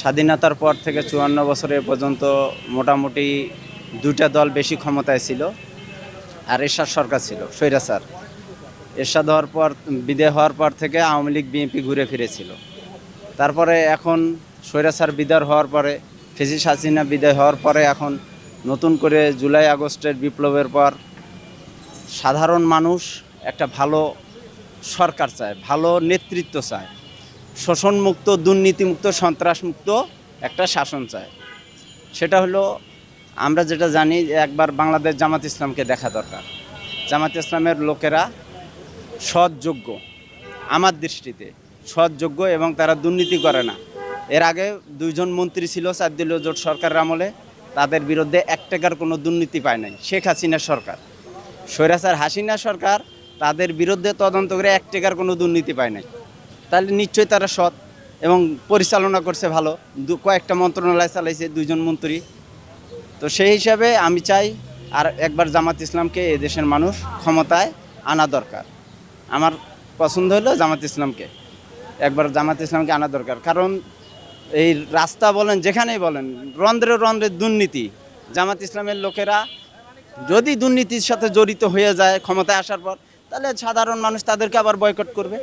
স্বাধীনতার পর থেকে চুয়ান্ন বছর পর্যন্ত মোটামুটি দুটা দল বেশি ক্ষমতায় ছিল আর এরশাদ সরকার ছিল, স্বৈরাচার। এরশাদ হওয়ার পর, বিদায় হওয়ার পর থেকে আওয়ামী লীগ, বিএনপি ঘুরে ফিরেছিল। তারপরে এখন স্বৈরাচার বিদায় হওয়ার পরে, ফেসিস হাসিনা বিদায় হওয়ার পরে এখন নতুন করে জুলাই আগস্টের বিপ্লবের পর সাধারণ মানুষ একটা ভালো সরকার চায়, ভালো নেতৃত্ব চায়। শোষণমুক্ত, দুর্নীতিমুক্ত, সন্ত্রাসমুক্ত একটা শাসন চায়। সেটা হলো, আমরা যেটা জানি একবার বাংলাদেশ জামাত ইসলামকে দেখা দরকার। জামাত ইসলামের লোকেরা সৎযোগ্য, আমার দৃষ্টিতে সৎযোগ্য এবং তারা দুর্নীতি করে না। এর আগে দুইজন মন্ত্রী ছিল চারদলীয় জোট সরকারের আমলে, তাদের বিরুদ্ধে এক টাকার কোনো দুর্নীতি পায় নাই, শেখ হাসিনা সরকার। স্বৈরাচার হাসিনা সরকার, তাদের বিরুদ্ধে তদন্ত করে এক টাকার কোনো দুর্নীতি পায় নাই। তাহলে নিশ্চয়ই তারা সৎ এবং পরিচালনা করছে ভালো। দু, কয়েকটা মন্ত্রণালয় চালাইছে দুজন মন্ত্রী। তো সেই হিসাবে আমি চাই আর একবার জামাত ইসলামকে এ দেশের মানুষ ক্ষমতায় আনা দরকার। আমার পছন্দ হলো জামাত ইসলামকে। একবার জামাত ইসলামকে আনা দরকার। কারণ এই রাস্তা বলেন, যেখানেই বলেন, রন্ধ্রে রন্ধ্রে দুর্নীতি। জামাত ইসলামের লোকেরা যদি দুর্নীতির সাথে জড়িত হয়ে যায় ক্ষমতায় আসার পর, তাহলে সাধারণ মানুষ তাদেরকে আবার বয়কট করবে।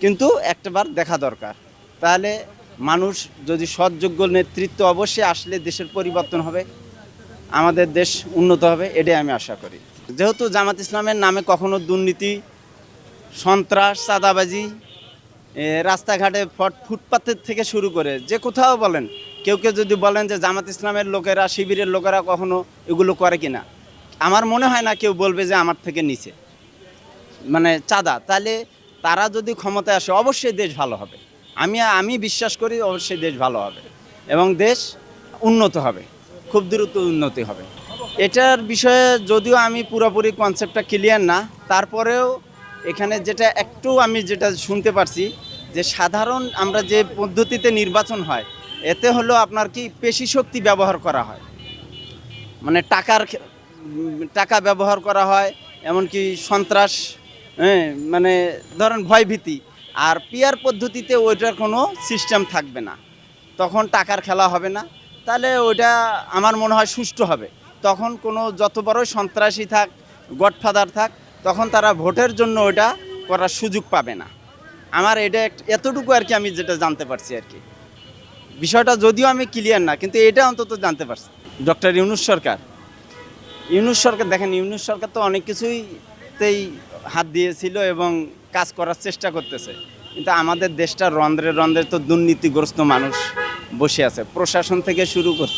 কিন্তু একটাবার দেখা দরকার। তাহলে মানুষ যদি সৎযোগ্য নেতৃত্ব অবশ্যই আসলে দেশের পরিবর্তন হবে, আমাদের দেশ উন্নত হবে, এটাই আমি আশা করি। যেহেতু জামাত ইসলামের নামে কখনো দুর্নীতি, সন্ত্রাস, চাঁদাবাজি রাস্তাঘাটে ফট- ফুটপাতের থেকে শুরু করে যে কোথাও বলেন, কেউ কেউ যদি বলেন যে জামাত ইসলামের লোকেরা, শিবিরের লোকেরা কখনো এগুলো করে কি না, আমার মনে হয় না কেউ বলবে যে আমার থেকে নিচে। মানে চাঁদা, তাহলে তারা যদি ক্ষমতায় আসে, অবশ্যই দেশ ভালো হবে। আমি আমি বিশ্বাস করি, অবশ্যই দেশ ভালো হবে এবং দেশ উন্নত হবে, খুব দ্রুত উন্নতি হবে। এটার বিষয়ে যদিও আমি পুরোপুরি কনসেপ্টটা ক্লিয়ার না, তারপরেও এখানে যেটা একটু আমি যেটা শুনতে পারছি যে সাধারণ আমরা যে পদ্ধতিতে নির্বাচন হয়, এতে হলো আপনার কি পেশি শক্তি ব্যবহার করা হয়। মানে টাকার টাকা ব্যবহার করা হয়, এমনকি সন্ত্রাস হ্যাঁ মানে ধরেন ভয়ভীতি। আর পিয়ার পদ্ধতিতে ওইটার কোনো সিস্টেম থাকবে না। তখন টাকার খেলা হবে না। তাহলে ওইটা আমার মনে হয় সুষ্ঠু হবে। তখন কোনো যত বড় সন্ত্রাসী থাক, গডফাদার থাক, তখন তারা ভোটের জন্য ওইটা করার সুযোগ পাবে না। আমার এটা এতটুকু আর কি আমি যেটা জানতে পারছি আর কি। বিষয়টা যদিও আমি ক্লিয়ার না, কিন্তু এটা অন্তত জানতে পারছি। ডক্টর ইউনুস সরকার। ইউনুস সরকার, দেখেন, ইউনুস সরকার তো অনেক কিছুইতেই হাত দিয়েছিল এবং কাজ করার চেষ্টা করতেছে। কিন্তু আমাদের দেশটা রন্ধ্রে রন্ধ্রে তো দুর্নীতিগ্রস্ত মানুষ বসে আছে। প্রশাসন থেকে শুরু করে,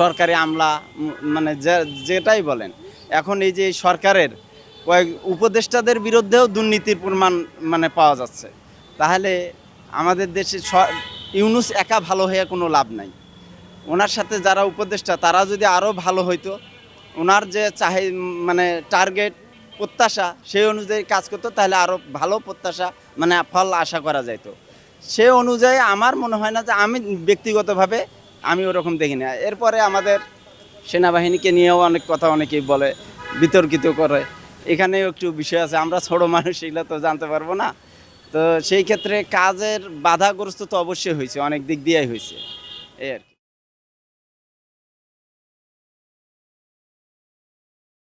সরকারি আমলা মানে যেটাই বলেন। এখন এই যে সরকারের কয়েক উপদেষ্টাদের বিরুদ্ধেও দুর্নীতির পরিমাণ মানে পাওয়া যাচ্ছে। তাহলে আমাদের দেশে ইউনুস একা ভালো হয়ে কোনো লাভ নাই। ওনার সাথে যারা উপদেষ্টা, তারা যদি আরও ভালো হইতো, ওনার যে চাহে মানে টার্গেট প্রত্যাশা সেই অনুযায়ী কাজ করতো, তাহলে আরও ভালো প্রত্যাশা মানে ফল আশা করা যাইতো। সে অনুযায়ী আমার মনে হয় না যে আমি ব্যক্তিগতভাবে আমি ওরকম দেখি না। এরপরে আমাদের সেনাবাহিনীকে নিয়েও অনেক কথা অনেকেই বলে, বিতর্কিত করে। এখানেও একটু বিষয় আছে, আমরা ছোটো মানুষ, এগুলো তো জানতে পারব না। তো সেই ক্ষেত্রে কাজের বাধাগ্রস্ত তো অবশ্যই হয়েছে, অনেক দিক দিয়েই হয়েছে। এই আর কি।